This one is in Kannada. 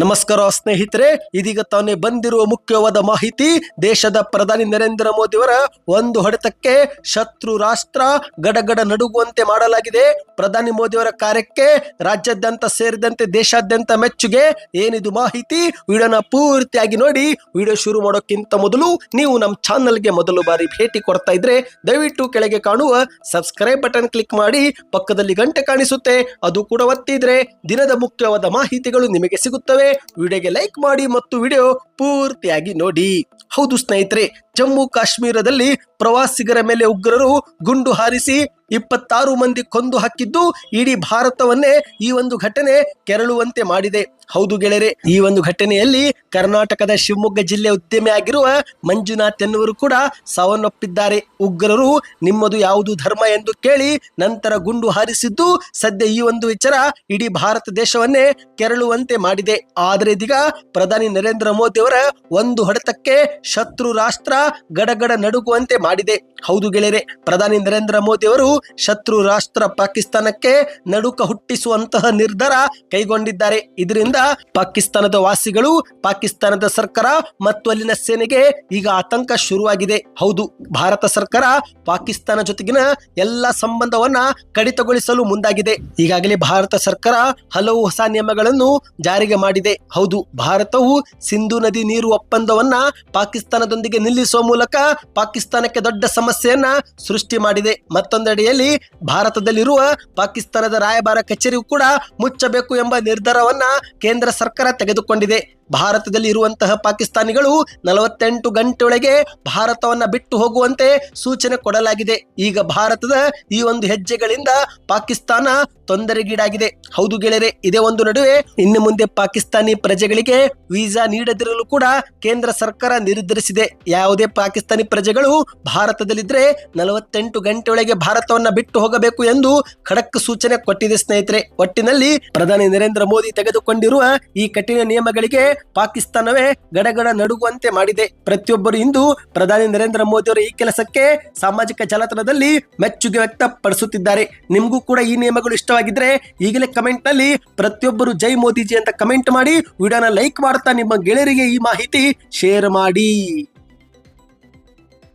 ನಮಸ್ಕಾರ ಸ್ನೇಹಿತರೆ, ಇದೀಗ ತಾನೇ ಬಂದಿರುವ ಮುಖ್ಯವಾದ ಮಾಹಿತಿ, ದೇಶದ ಪ್ರಧಾನಿ ನರೇಂದ್ರ ಮೋದಿಯವರ ಒಂದು ಹೊಡೆತಕ್ಕೆ ಶತ್ರು ರಾಷ್ಟ್ರ ಗಡಗಡ ನಡುಗುವಂತೆ ಮಾಡಲಾಗಿದೆ. ಪ್ರಧಾನಿ ಮೋದಿಯವರ ಕಾರ್ಯಕ್ಕೆ ರಾಜ್ಯಾದ್ಯಂತ ಸೇರಿದಂತೆ ದೇಶಾದ್ಯಂತ ಮೆಚ್ಚುಗೆ ಏನಿದು ಮಾಹಿತಿ ವಿಡಿಯೋನ ಪೂರ್ತಿಯಾಗಿ ನೋಡಿ, ವಿಡಿಯೋ ಶುರು ಮಾಡೋಕ್ಕಿಂತ ಮೊದಲು ನೀವು ನಮ್ಮ ಚಾನಲ್ಗೆ ಮೊದಲು ಬಾರಿ ಭೇಟಿ ಕೊಡ್ತಾ ಇದ್ರೆ ದಯವಿಟ್ಟು ಕೆಳಗೆ ಕಾಣುವ ಸಬ್ಸ್ಕ್ರೈಬ್ ಬಟನ್ ಕ್ಲಿಕ್ ಮಾಡಿ, ಪಕ್ಕದಲ್ಲಿ ಗಂಟೆ ಕಾಣಿಸುತ್ತೆ, ಅದು ಕೂಡ ಒತ್ತಿದ್ರೆ ದಿನದ ಮುಖ್ಯವಾದ ಮಾಹಿತಿಗಳು ನಿಮಗೆ ಸಿಗುತ್ತವೆ. ವಿಡಿಯೋಗೆ ಲೈಕ್ ಮಾಡಿ ಮತ್ತು ವಿಡಿಯೋ ಪೂರ್ತಿಯಾಗಿ ನೋಡಿ. ಹೌದು ಸ್ನೇಹಿತರೆ ಜಮ್ಮು ಕಾಶ್ಮೀರದಲ್ಲಿ ಪ್ರವಾಸಿಗರ ಮೇಲೆ ಉಗ್ರರು ಗುಂಡು ಹಾರಿಸಿ ಇಪ್ಪತ್ತಾರು ಮಂದಿ ಕೊಂದು ಹಾಕಿದ್ದು ಇಡೀ ಭಾರತವನ್ನೇ ಈ ಒಂದು ಘಟನೆ ಕೆರಳುವಂತೆ ಮಾಡಿದೆ. ಹೌದು ಗೆಳೆಯರೆ, ಈ ಒಂದು ಘಟನೆಯಲ್ಲಿ ಕರ್ನಾಟಕದ ಶಿವಮೊಗ್ಗ ಜಿಲ್ಲೆ ಉದ್ಯಮಿ ಆಗಿರುವ ಮಂಜುನಾಥ್ ಎನ್ನುವರು ಕೂಡ ಸಾವನ್ನಪ್ಪಿದ್ದಾರೆ. ಉಗ್ರರು ನಿಮ್ಮದು ಯಾವುದು ಧರ್ಮ ಎಂದು ಕೇಳಿ ನಂತರ ಗುಂಡು ಹಾರಿಸಿದ್ದು ಸದ್ಯ ಈ ಒಂದು ವಿಚಾರ ಇಡೀ ಭಾರತ ದೇಶವನ್ನೇ ಕೆರಳುವಂತೆ ಮಾಡಿದೆ. ಆದರೆ ಇದೀಗ ಪ್ರಧಾನಿ ನರೇಂದ್ರ ಮೋದಿ ಅವರ ಒಂದು ಹೊಡೆತಕ್ಕೆ ಶತ್ರು ರಾಷ್ಟ್ರ ಗಡಗಡ ನಡುಗುವಂತೆ ಮಾಡಿದೆ. ಹೌದು ಗೆಳೆಯರೆ, ಪ್ರಧಾನಿ ನರೇಂದ್ರ ಮೋದಿ ಅವರು ಶತ್ರು ರಾಷ್ಟ್ರ ಪಾಕಿಸ್ತಾನಕ್ಕೆ ನಡುಕ ಹುಟ್ಟಿಸುವಂತಹ ನಿರ್ಧಾರ ಕೈಗೊಂಡಿದ್ದಾರೆ. ಇದರಿಂದ ಪಾಕಿಸ್ತಾನದ ವಾಸಿಗಳು, ಪಾಕಿಸ್ತಾನದ ಸರ್ಕಾರ ಮತ್ತು ಅಲ್ಲಿನ ಸೇನೆಗೆ ಈಗ ಆತಂಕ ಶುರುವಾಗಿದೆ. ಹೌದು, ಭಾರತ ಸರ್ಕಾರ ಪಾಕಿಸ್ತಾನ ಜೊತೆಗಿನ ಎಲ್ಲ ಸಂಬಂಧವನ್ನ ಕಡಿತಗೊಳಿಸಲು ಮುಂದಾಗಿದೆ. ಈಗಾಗಲೇ ಭಾರತ ಸರ್ಕಾರ ಹಲವು ಹೊಸ ನಿಯಮಗಳನ್ನು ಜಾರಿಗೆ ಮಾಡಿದೆ. ಹೌದು, ಭಾರತವು ಸಿಂಧು ನದಿ ನೀರು ಒಪ್ಪಂದವನ್ನ ಪಾಕಿಸ್ತಾನದೊಂದಿಗೆ ನಿಲ್ಲಿಸುವ ಮೂಲಕ ಪಾಕಿಸ್ತಾನಕ್ಕೆ ದೊಡ್ಡ ಸಮಸ್ಯೆಯನ್ನ ಸೃಷ್ಟಿ ಮಾಡಿದೆ. ಮತ್ತೊಂದೆಡೆಯಲ್ಲಿ ಭಾರತದಲ್ಲಿರುವ ಪಾಕಿಸ್ತಾನದ ರಾಯಭಾರ ಕಚೇರಿಯು ಕೂಡ ಮುಚ್ಚಬೇಕು ಎಂಬ ನಿರ್ಧಾರವನ್ನ ಕೇಂದ್ರ ಸರ್ಕಾರ ತೆಗೆದುಕೊಂಡಿದೆ. ಭಾರತದಲ್ಲಿ ಇರುವಂತಹ ಪಾಕಿಸ್ತಾನಿಗಳು ನಲವತ್ತೆಂಟು ಗಂಟೆಯೊಳಗೆ ಭಾರತವನ್ನ ಬಿಟ್ಟು ಹೋಗುವಂತೆ ಸೂಚನೆ ಕೊಡಲಾಗಿದೆ. ಈಗ ಭಾರತದ ಈ ಒಂದು ಹೆಜ್ಜೆಗಳಿಂದ ಪಾಕಿಸ್ತಾನ ತೊಂದರೆಗೀಡಾಗಿದೆ. ಹೌದು ಗೆಳೆಯರೆ, ಇದೇ ಒಂದು ನಡುವೆ ಇನ್ನು ಮುಂದೆ ಪಾಕಿಸ್ತಾನಿ ಪ್ರಜೆಗಳಿಗೆ ವೀಸಾ ನೀಡದಿರಲು ಕೂಡ ಕೇಂದ್ರ ಸರ್ಕಾರ ನಿರ್ಧರಿಸಿದೆ. ಯಾವುದೇ ಪಾಕಿಸ್ತಾನಿ ಪ್ರಜೆಗಳು ಭಾರತದಲ್ಲಿದ್ರೆ ನಲವತ್ತೆಂಟು ಗಂಟೆಯೊಳಗೆ ಭಾರತವನ್ನ ಬಿಟ್ಟು ಹೋಗಬೇಕು ಎಂದು ಖಡಕ್ ಸೂಚನೆ ಕೊಟ್ಟಿದೆ ಸ್ನೇಹಿತರೆ. ಒಟ್ಟಿನಲ್ಲಿ ಪ್ರಧಾನಿ ನರೇಂದ್ರ ಮೋದಿ ತೆಗೆದುಕೊಂಡಿರುವ ಈ ಕಠಿಣ ನಿಯಮಗಳಿಗೆ ಪಾಕಿಸ್ತಾನವೇ ಗಡಗಡ ನಡುಗುವಂತೆ ಮಾಡಿದೆ. ಪ್ರತಿಯೊಬ್ಬರು ಇಂದು ಪ್ರಧಾನಿ ನರೇಂದ್ರ ಮೋದಿ ಅವರ ಈ ಕೆಲಸಕ್ಕೆ ಸಾಮಾಜಿಕ ಜಾಲತಾಣದಲ್ಲಿ ಮೆಚ್ಚುಗೆ ವ್ಯಕ್ತಪಡಿಸುತ್ತಿದ್ದಾರೆ. ನಿಮಗೂ ಕೂಡ ಈ ನಿಯಮಗಳು ಇಷ್ಟವಾಗಿದ್ರೆ ಈಗಲೇ ಕಮೆಂಟ್ನಲ್ಲಿ ಪ್ರತಿಯೊಬ್ಬರು ಜೈ ಮೋದಿಜಿ ಅಂತ ಕಮೆಂಟ್ ಮಾಡಿ ವಿಡಿಯೋನ ಲೈಕ್ ಮಾಡ್ತಾ ನಿಮ್ಮ ಗೆಳೆಯರಿಗೆ ಈ ಮಾಹಿತಿ ಶೇರ್ ಮಾಡಿ.